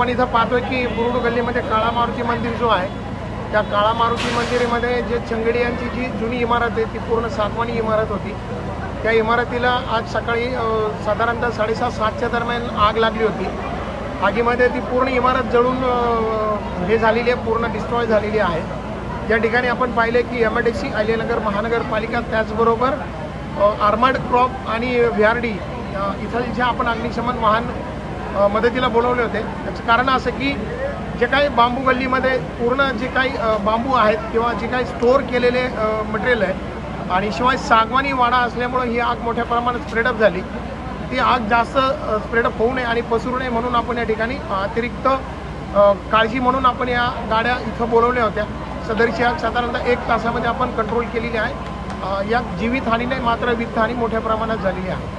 आपण इथं पाहतोय की बुरुड गल्लीमध्ये काळा मारुती मंदिर जो आहे त्या काळा मारुती मंदिरामध्ये जे चंगडी यांची जी जुनी इमारत आहे ती पूर्ण सातवानी इमारत होती. त्या इमारतीला आज सकाळी साधारणतः साडेसात सातच्या दरम्यान आग लागली होती. आगीमध्ये ती पूर्ण इमारत जळून हे झालेली आहे पूर्ण डिस्ट्रॉय झालेली आहे. या ठिकाणी आपण पाहिले की M I D C Ahilyanagar महानगरपालिका त्याचबरोबर आर्मर्ड क्रॉप आणि व्ही आर डी इथं जे आपण अग्निशमन वाहन मदतीला बोलवले होते. त्याचं कारण असं की जे काही बांबू गल्लीमध्ये पूर्ण जे काही बांबू आहेत किंवा जे काही स्टोअर केलेले मटेरियल आहे आणि शिवाय सागवानी वाडा असल्यामुळं ही आग मोठ्या प्रमाणात स्प्रेडअप झाली. ती आग जास्त स्प्रेडअप होऊ नये आणि पसरू नये म्हणून आपण या ठिकाणी अतिरिक्त काळजी म्हणून आपण या गाड्या इथं बोलवल्या होत्या. सदरची आग साधारणतः एक तासामध्ये आपण कंट्रोल केलेली आहे. या जीवितहानी नाही मात्र वित्तहानी मोठ्या प्रमाणात झालेली आहे.